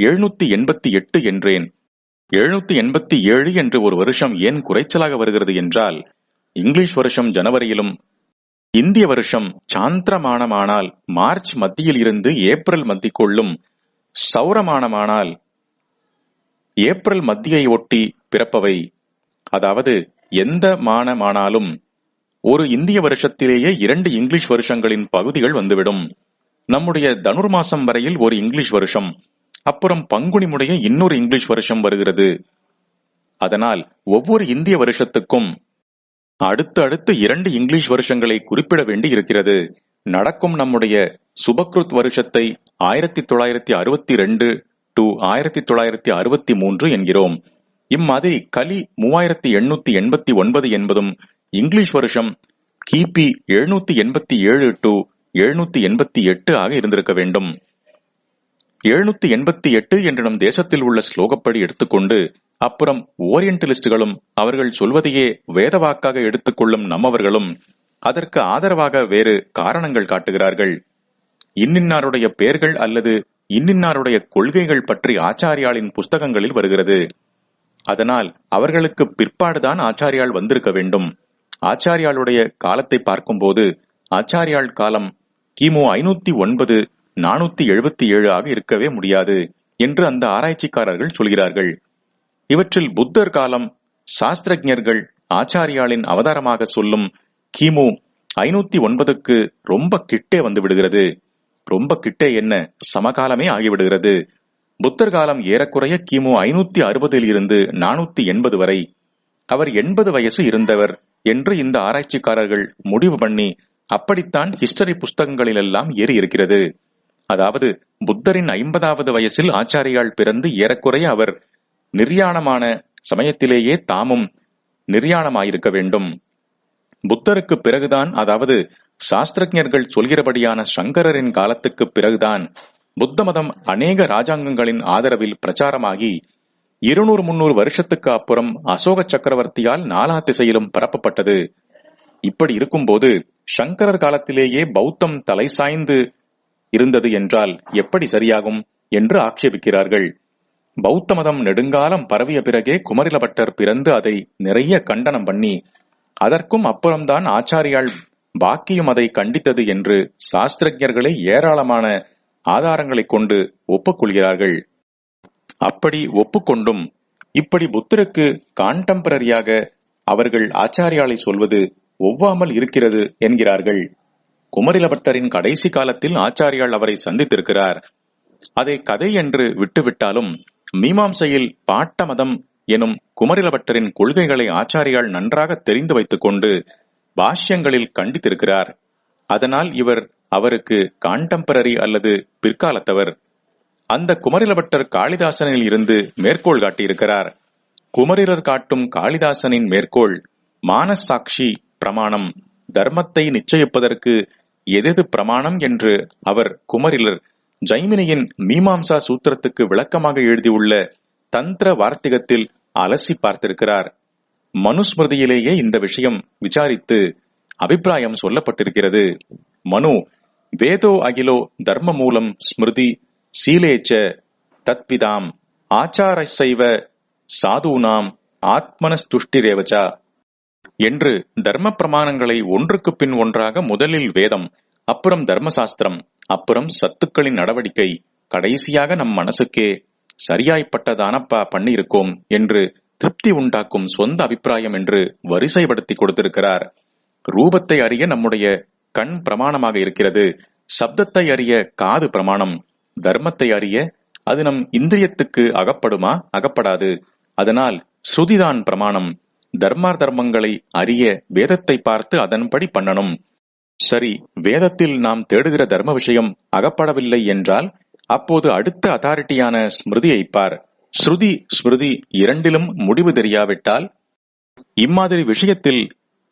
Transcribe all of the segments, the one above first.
எழுநூத்தி எண்பத்தி எட்டு என்றேன். எழுநூத்தி எண்பத்தி ஏழு என்று ஒரு வருஷம் ஏன் குறைச்சலாக வருகிறது என்றால் இங்கிலீஷ் வருஷம் ஜனவரியிலும் இந்திய வருஷம் சாந்திரமானமானால் மார்ச் மத்தியில் இருந்து ஏப்ரல் மத்திக்குள்ளும் சௌரமானமானால் ஏப்ரல் மத்தியை ஒட்டி பிறப்பவை. அதாவது எந்த மானமானாலும் ஒரு இந்திய வருஷத்திலேயே இரண்டு இங்கிலீஷ் வருஷங்களின் பகுதிகள் வந்துவிடும். நம்முடைய தனுர் மாசம் வரையில் ஒரு இங்கிலீஷ் வருஷம். அப்புறம் பங்குனி முடைய இன்னொரு இங்கிலீஷ் வருஷம் வருகிறது. அதனால் ஒவ்வொரு இந்திய வருஷத்துக்கும் அடுத்து அடுத்து இரண்டு இங்கிலீஷ் வருஷங்களை குறிப்பிட வேண்டி இருக்கிறது நடக்கும் நம்முடைய சுபக்ருத் வருஷத்தை ஆயிரத்தி தொள்ளாயிரத்தி அறுபத்தி ரெண்டு டு ஆயிரத்தி தொள்ளாயிரத்தி அறுபத்தி மூன்று என்கிறோம். இம்மாதிரி கலி மூவாயிரத்தி எண்ணூத்தி எண்பத்தி ஒன்பது என்பதும் இங்கிலீஷ் வருஷம் கிபி எழுநூத்தி எண்பத்தி ஏழு டு எழுநூத்தி எண்பத்தி எட்டு ஆக இருந்திருக்க வேண்டும். எழுநூத்தி எண்பத்தி எட்டு என்ற நம் தேசத்தில் உள்ள ஸ்லோகப்படி எடுத்துக்கொண்டு அப்புறம் ஓரியன்டலிஸ்டுகளும் அவர்கள் சொல்வதையே வேதவாக்காக எடுத்துக்கொள்ளும் நம்மவர்களும் அதற்கு ஆதரவாக வேறு காரணங்கள் காட்டுகிறார்கள். இன்னின்னாருடைய பெயர்கள் அல்லது இன்னின்னாருடைய கொள்கைகள் பற்றி ஆச்சாரியாளின் புஸ்தகங்களில் வருகிறது. அதனால் அவர்களுக்கு பிற்பாடுதான் ஆச்சாரியால் வந்திருக்க வேண்டும். ஆச்சாரியாளுடைய காலத்தை பார்க்கும்போது ஆச்சாரியாள் காலம் கிமு ஐநூத்தி ஒன்பது நானூத்தி எழுபத்தி ஏழு ஆக இருக்கவே முடியாது என்று அந்த ஆராய்ச்சிக்காரர்கள் சொல்கிறார்கள். இவற்றில் புத்தர் காலம் சாஸ்திரஜர்கள் ஆச்சாரியாளின் அவதாரமாக சொல்லும் கிமு ஐநூத்தி ஒன்பதுக்கு ரொம்ப கிட்டே வந்து விடுகிறது. ரொம்ப கிட்டே என்ன? சமகாலமே ஆகிவிடுகிறது. புத்தர் காலம் ஏறக்குறைய கிமு ஐநூத்தி அறுபதில் இருந்து நானூத்தி எண்பது வரை. அவர் எண்பது வயசு இருந்தவர் என்று இந்த ஆராய்ச்சிக்காரர்கள் முடிவு பண்ணி அப்படித்தான் ஹிஸ்டரி புஸ்தகங்களிலெல்லாம் ஏறி இருக்கிறது அதாவது புத்தரின் ஐம்பதாவது வயசில் ஆச்சாரியால் பிறந்து ஏறக்குறைய அவர் நிர்யாணமான சமயத்திலேயே தாமும் நிர்யாணமாயிருக்க வேண்டும். புத்தருக்கு பிறகுதான் அதாவது சாஸ்திரஜர்கள் சொல்கிறபடியான சங்கரரின் காலத்துக்கு பிறகுதான் புத்த மதம் அநேக ராஜாங்கங்களின் ஆதரவில் பிரச்சாரமாகி இருநூறு முன்னூறு வருஷத்துக்கு அப்புறம் அசோக சக்கரவர்த்தியால் நாலா திசையிலும் பரப்பப்பட்டது. இப்படி இருக்கும்போது சங்கரர் காலத்திலேயே பௌத்தம் தலை சாய்ந்து இருந்தது என்றால் எப்படி சரியாகும் என்று ஆட்சேபிக்கிறார்கள். பௌத்த மதம் நெடுங்காலம் பரவிய பிறகே குமரிலபட்டர் பிறந்து அதை நிறைய கண்டனம் பண்ணி அதற்கும் அப்புறம்தான் ஆச்சாரியால் பாக்கியம் அதை கண்டித்தது என்று சாஸ்திரஜர்களே ஏராளமான ஆதாரங்களை கொண்டு ஒப்புக்கொள்கிறார்கள். அப்படி ஒப்புக்கொண்டும் இப்படி புத்தருக்கு கான்டெம்பரரியாக அவர்கள் ஆச்சாரியாலை சொல்வது ஒவ்வாமல் இருக்கிறது என்கிறார்கள். குமரிலபட்டரின் கடைசி காலத்தில் ஆச்சாரியால் அவரை சந்தித்திருக்கிறார். அதை கதை என்று விட்டுவிட்டாலும் மீமாம்சையில் பாட்டமதம் எனும் குமரிலபட்டரின் கொள்கைகளை ஆச்சாரியால் நன்றாக தெரிந்து வைத்துக் கொண்டு பாஷ்யங்களில் கண்டித்திருக்கிறார். அதனால் இவர் அவருக்கு கான்டெம்பரரி அல்லது பிற்காலத்தவர். அந்த குமரிலபட்டர் காளிதாசனில் இருந்து மேற்கோள் காட்டியிருக்கிறார். குமரிலர் காட்டும் காளிதாசனின் மேற்கோள் மானசாட்சி பிரமாணம் தர்மத்தை நிச்சயிப்பதற்கு எதெது பிரமாணம் என்று அவர் குமரிலர் ஜைமினியின் மீமாம்சா சூத்திரத்துக்கு விளக்கமாக எழுதியுள்ள தந்திர வார்த்திகத்தில் அலசி பார்த்திருக்கிறார். மனுஸ்மிருதியிலேயே இந்த விஷயம் விசாரித்து அபிப்பிராயம் சொல்லப்பட்டிருக்கிறது. மனு வேதோ அகிலோ தர்ம மூலம் ஸ்மிருதி சீலேச்ச தத்பிதாம் ஆச்சாரசைவ சாதுனாம் ஆத்மனஸ்துஷ்டிரேவச்சா என்று தர்ம பிரமாணங்களை ஒன்றுக்கு பின் ஒன்றாக முதலில் வேதம் அப்புறம் தர்மசாஸ்திரம் அப்புறம் சத்துக்களின் நடவடிக்கை கடைசியாக நம் மனசுக்கே சரியாய்ப்பட்டதானப்பா பண்ணியிருக்கோம் என்று திருப்தி உண்டாக்கும் சொந்த அபிப்பிராயம் என்று வரிசைப்படுத்தி கொடுத்திருக்கிறார். ரூபத்தை அறிய நம்முடைய கண் பிரமாணமாக இருக்கிறது. சப்தத்தை அறிய காது பிரமாணம். தர்மத்தை அறிய அது நம் இந்திரியத்துக்கு அகப்படுமா அகப்படாது. அதனால் ஸ்ருதிதான் பிரமாணம். தர்மார் தர்மங்களை அறிய வேதத்தை பார்த்து அதன்படி பண்ணணும். சரி வேதத்தில் நாம் தேடுகிற தர்ம விஷயம் அகப்படவில்லை என்றால் அப்போது அடுத்த அத்தாரிட்டியான ஸ்மிருதியை பார். ஸ்ருதி ஸ்மிருதி இரண்டிலும் முடிவு தெரியாவிட்டால் இம்மாதிரி விஷயத்தில்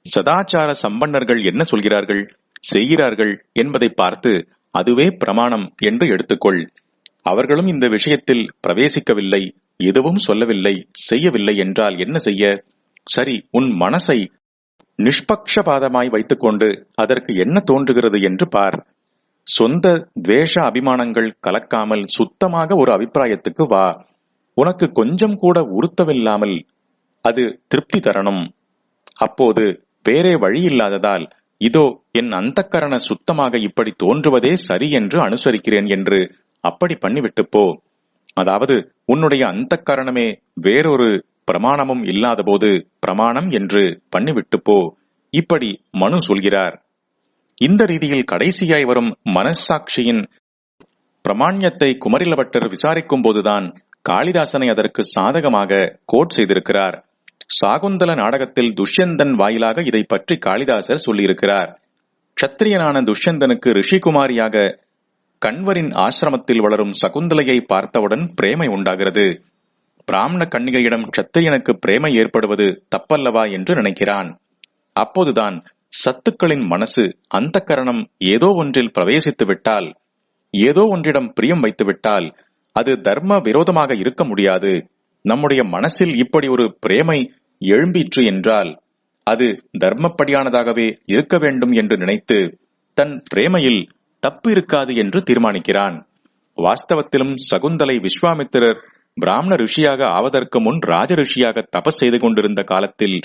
சதாச்சார சம்பன்னர்கள் என்ன சொல்கிறார்கள் செய்கிறார்கள் என்பதை பார்த்து அதுவே பிரமாணம் என்று எடுத்துக்கொள். அவர்களும் இந்த விஷயத்தில் பிரவேசிக்கவில்லை எதுவும் சொல்லவில்லை செய்யவில்லை என்றால் என்ன செய்ய? சரி உன் மனசை நிஷ்பக்ஷபாதமாய் வைத்துக்கொண்டு அதற்கு என்ன தோன்றுகிறது என்று பார். சொந்த துவேஷ அபிமானங்கள் கலக்காமல் சுத்தமாக ஒரு அபிப்பிராயத்துக்கு வா. உனக்கு கொஞ்சம் கூட உறுத்தவில்லாமல் அது திருப்தி தரணும். அப்போது வேறே வழி இல்லாததால் இதோ என் அந்தக்கரண சுத்தமாக இப்படி தோன்றுவதே சரி என்று அனுசரிக்கிறேன் என்று அப்படி பண்ணிவிட்டு போ. அதாவது உன்னுடைய அந்தக்கரணமே வேறொரு பிரமாணமும் இல்லாதபோது பிரமாணம் என்று பண்ணிவிட்டு போ இப்படி மனு சொல்கிறார். இந்த ரீதியில் கடைசியாய் வரும் மனசாட்சியின் பிரமாண்யத்தை குமரிலபட்டர் விசாரிக்கும் போதுதான் காளிதாசனை அதற்கு சாதகமாக கோட் செய்திருக்கிறார். சாகுந்தல நாடகத்தில் துஷ்யந்தன் வாயிலாக இதை பற்றி காளிதாசர் சொல்லியிருக்கிறார். க்ஷத்திரியனான துஷ்யந்தனுக்கு ரிஷிகுமாரியாக கண்வரின் ஆசிரமத்தில் வளரும் சகுந்தலையை பார்த்தவுடன் பிரேமை உண்டாகிறது. பிராமண கன்னிகையிடம் க்ஷத்திரியனுக்கு பிரேமை ஏற்படுவது தப்பல்லவா என்று நினைக்கிறான். அப்போதுதான் சத்துக்களின் மனசு அந்த கரணம் ஏதோ ஒன்றில் பிரவேசித்து விட்டால் ஏதோ ஒன்றிடம் பிரியம் வைத்துவிட்டால் அது தர்ம விரோதமாக இருக்க முடியாது. நம்முடைய மனசில் இப்படி ஒரு பிரேமை எழும்பிற்று என்றால் அது தர்மப்படியானதாகவே இருக்க வேண்டும் என்று நினைத்து தன் பிரேமையில் தப்பு இருக்காது என்று தீர்மானிக்கிறான். வாஸ்தவத்திலும் சகுந்தலை விஸ்வாமித்திரர் பிராமண ரிஷியாக ஆவதற்கு முன் ராஜ ரிஷியாக தபஸ் செய்து கொண்டிருந்த காலத்தில்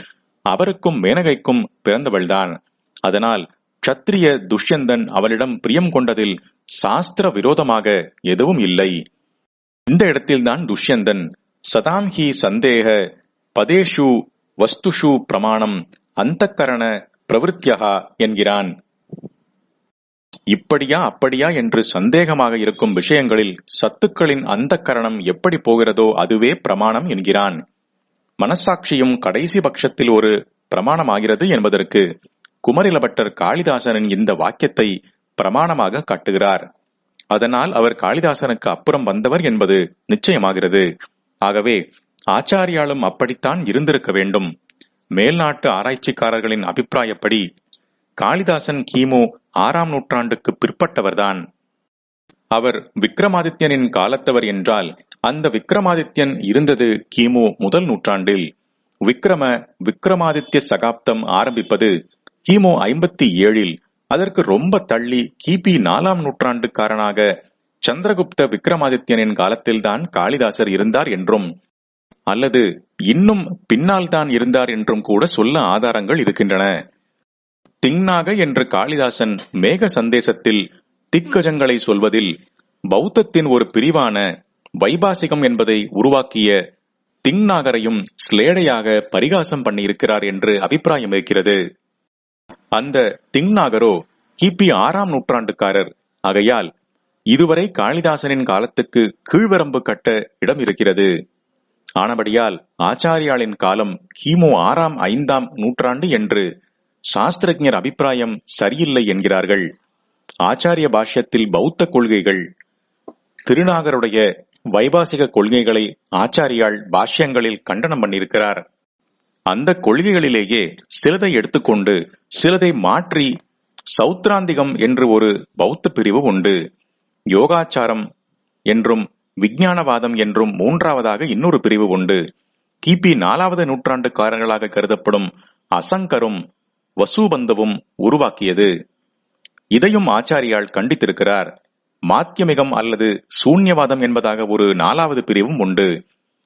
அவருக்கும் மேனகைக்கும் பிறந்தவள்தான் அதனால் க்ஷத்திரிய துஷ்யந்தன் அவளிடம் பிரியம் கொண்டதில் சாஸ்திர விரோதமாக எதுவும் இல்லை. இந்த இடத்தில்தான் துஷ்யந்தன் சதாம்ஹி சந்தேக பதேஷு வஸ்துஷு பிரமாணம் அந்தக்கரண பிரவருத்தியகா என்கிறான். இப்படியா அப்படியா என்று சந்தேகமாக இருக்கும் விஷயங்களில் சத்துக்களின் அந்த கரணம் எப்படி போகிறதோ அதுவே பிரமாணம் என்கிறான். மனசாட்சியும் கடைசி பட்சத்தில் ஒரு பிரமாணமாகிறது என்பதற்கு குமரிலபட்டர் காளிதாசனின் இந்த வாக்கியத்தை பிரமாணமாக காட்டுகிறார். அதனால் அவர் காளிதாசனுக்கு அப்புறம் வந்தவர் என்பது நிச்சயமாகிறது. ஆகவே ஆச்சாரியாலும் அப்படித்தான் இருந்திருக்க வேண்டும். மேல்நாட்டு ஆராய்ச்சிக்காரர்களின் அபிப்பிராயப்படி காளிதாசன் கிமு ஆறாம் நூற்றாண்டுக்கு பிற்பட்டவர்தான். அவர் விக்ரமாதித்யனின் காலத்தவர் என்றால் அந்த விக்ரமாதித்யன் இருந்தது கிமு முதல் நூற்றாண்டில். விக்ரம விக்ரமாதித்ய சகாப்தம் ஆரம்பிப்பது கிமு ஐம்பத்தி ஏழில் அதற்கு ரொம்ப தள்ளி கிபி நாலாம் நூற்றாண்டுக்காரனாக சந்திரகுப்த விக்ரமாதித்யனின் காலத்தில்தான் காளிதாசர் இருந்தார் என்றும் அல்லது இன்னும் பின்னால் தான் இருந்தார் என்றும் கூட சொல்ல ஆதாரங்கள் இருக்கின்றன. திங்நாக என்று காளிதாசன் மேக சந்தேசத்தில் திக்கஜங்களை சொல்வதில் பௌத்தத்தின் ஒரு பிரிவான வைபாசிகம் என்பதை உருவாக்கிய திங்நாகரையும் ஸ்லேடையாக பரிகாசம் பண்ணியிருக்கிறார் என்று அபிப்பிராயம் இருக்கிறது. அந்த திங்நாகரோ கிபி ஆறாம் நூற்றாண்டுக்காரர். ஆகையால் இதுவரை காளிதாசனின் காலத்துக்கு கீழ்வரம்பு கட்ட இடம் இருக்கிறது. ஆனபடியால் ஆச்சாரியாளின் காலம் கிமு ஆறாம் ஐந்தாம் நூற்றாண்டு என்று சாஸ்திரஜர் அபிப்பிராயம் சரியில்லை என்கிறார்கள். ஆச்சாரிய பாஷ்யத்தில் பௌத்த கொள்கைகள் திருநாகருடைய வைபாசிக கொள்கைகளை ஆச்சாரியால் பாஷ்யங்களில் கண்டனம் பண்ணியிருக்கிறார். அந்த கொள்கைகளிலேயே சிலதை எடுத்துக்கொண்டு சிலதை மாற்றி சௌத்ராந்திகம் என்று ஒரு பௌத்த பிரிவு உண்டு. யோகாச்சாரம் என்றும் விஞ்ஞானவாதம் என்றும் மூன்றாவதாக இன்னொரு பிரிவு உண்டு. கிபி நாலாவது நூற்றாண்டுக்காரர்களாக கருதப்படும் அசங்கரும் வசூபந்தவும் உருவாக்கியது. இதையும் ஆச்சாரியால் கண்டித்திருக்கிறார். மாத்தியமிகம் அல்லது சூன்யவாதம் என்பதாக ஒரு நாலாவது பிரிவும் உண்டு.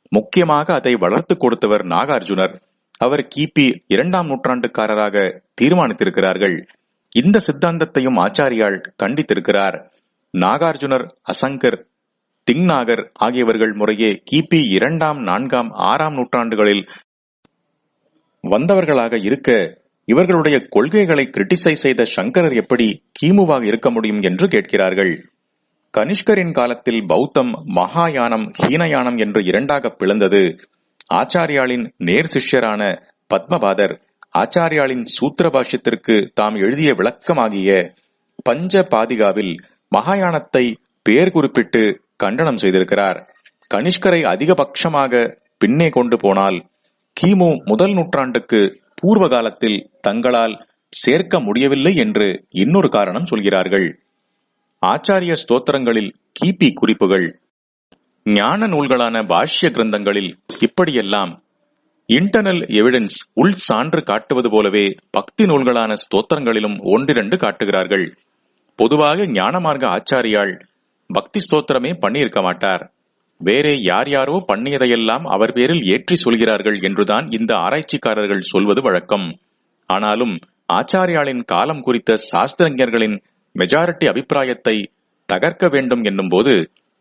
முக்கியமாக அதை வளர்த்து கொடுத்தவர் நாகார்ஜுனர். அவர் கிபி இரண்டாம் நூற்றாண்டுக்காரராக தீர்மானித்திருக்கிறார்கள். இந்த சித்தாந்தத்தையும் ஆச்சாரியால் கண்டித்திருக்கிறார். நாகார்ஜுனர் அசங்கர் திங்நாகர் ஆகியவர்கள் முறையே கிபி இரண்டாம் நான்காம் ஆறாம் நூற்றாண்டுகளில் வந்தவர்களாக இருக்க இவர்களுடைய கொள்கைகளை கிரிட்டிசைஸ் செய்த சங்கரர் எப்படி கீமுவாக இருக்க முடியும் என்று கேட்கிறார்கள். கனிஷ்கரின் காலத்தில் பௌத்தம் மகாயானம் ஹீனயானம் என்று இரண்டாக பிளந்தது. ஆச்சாரியாளின் நேர் சிஷ்யரான பத்மபாதர் ஆச்சாரியாளின் சூத்திர பாஷ்யத்திற்கு தாம் எழுதிய விளக்கமாகிய பஞ்ச பாதிகாவில் மகாயானத்தை பெயர் குறிப்பிட்டு கண்டனம் செய்திருக்கிறார். கனிஷ்கரை அதிகபட்சமாக பின்னே கொண்டு போனால் கிமு முதல் நூற்றாண்டுக்கு பூர்வ காலத்தில் தங்களால் சேர்க்க முடியவில்லை என்று இன்னொரு காரணம் சொல்கிறார்கள். ஆச்சாரிய ஸ்தோத்திரங்களில் கிபி குறிப்புகள். ஞான நூல்களான பாஷ்ய கிரந்தங்களில் இப்படியெல்லாம் இன்டர்னல் எவிடன்ஸ் உள் சான்று காட்டுவது போலவே பக்தி நூல்களான ஸ்தோத்திரங்களிலும் ஒன்றிரண்டு காட்டுகிறார்கள். பொதுவாக ஞானமார்க்க ஆச்சாரியால் பக்தி ஸ்தோத்திரமே பண்ணியிருக்க மாட்டார். வேறே யார் யாரோ பண்ணியதையெல்லாம் அவர் பேரில் ஏற்றி சொல்கிறார்கள் என்றுதான் இந்த ஆராய்ச்சிக்காரர்கள் சொல்வது வழக்கம். ஆனாலும் ஆச்சாரியாளின் காலம் குறித்த சாஸ்திரஞர்களின் மெஜாரிட்டி அபிப்பிராயத்தை தகர்க்க வேண்டும் என்னும்போது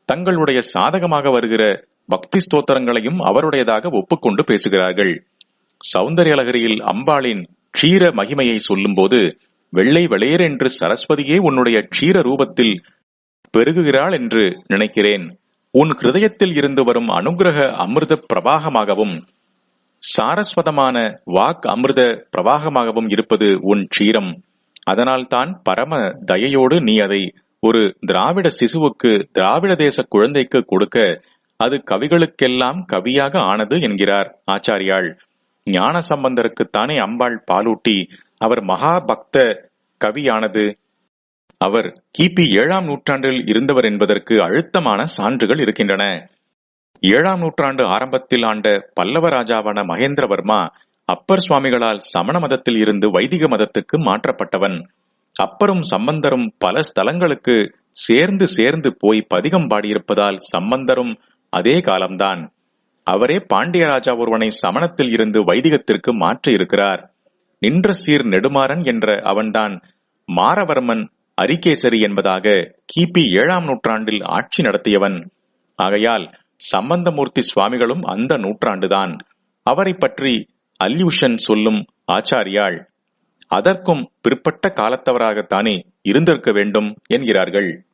தங்களுடைய சாதகமாக வருகிற பக்தி ஸ்தோத்திரங்களையும் அவருடையதாக ஒப்புக்கொண்டு பேசுகிறார்கள். சௌந்தர்யலகரியில் அம்பாளின் க்ஷீர மகிமையை சொல்லும்போது வெள்ளை வெளியர் என்று சரஸ்வதியே உன்னுடைய க்ஷீர ரூபத்தில் பெருகுகிறாள் என்று நினைக்கிறேன். உன் ஹிருதயத்தில் இருந்து வரும் அனுகிரக அமிர்த பிரவாகமாகவும் சாரஸ்வதமான வாக் அமிர்த பிரவாகமாகவும் இருப்பது உன் க்ஷீரம். அதனால்தான் பரம தயையோடு நீ அதை ஒரு திராவிட சிசுவுக்கு திராவிட தேச குழந்தைக்கு கொடுக்க அது கவிகளுக்கெல்லாம் கவியாக ஆனது என்கிறார் ஆச்சாரியாள். ஞான சம்பந்தருக்குத்தானே அம்பாள் பாலூட்டி அவர் மகா பக்த கவியானது. அவர் கிபி ஏழாம் நூற்றாண்டில் இருந்தவர் என்பதற்கு அழுத்தமான சான்றுகள் இருக்கின்றன. ஏழாம் நூற்றாண்டு ஆரம்பத்தில் ஆண்ட பல்லவ ராஜாவான மகேந்திரவர்மா அப்பர் சுவாமிகளால் சமண மதத்தில் இருந்து வைதிக மதத்துக்கு மாற்றப்பட்டவன். அப்பரும் சம்பந்தரும் பல ஸ்தலங்களுக்கு சேர்ந்து சேர்ந்து போய் பதிகம் பாடியிருப்பதால் சம்பந்தரும் அதே காலம்தான். அவரே பாண்டிய ராஜா ஒருவனை சமணத்தில் இருந்து வைதிகத்திற்கு மாற்றியிருக்கிறார். நின்ற சீர் நெடுமாறன் என்ற அவன்தான் மாரவர்மன் அரிகேசரி என்பதாக கிபி ஏழாம் நூற்றாண்டில் ஆட்சி நடத்தியவன். ஆகையால் சம்பந்தமூர்த்தி சுவாமிகளும் அந்த நூற்றாண்டுதான். அவரை பற்றி அல்யூஷன் சொல்லும் ஆச்சாரியாள் அதற்கும் பிற்பட்ட காலத்தவராகத்தானே இருந்திருக்க வேண்டும் என்கிறார்கள்.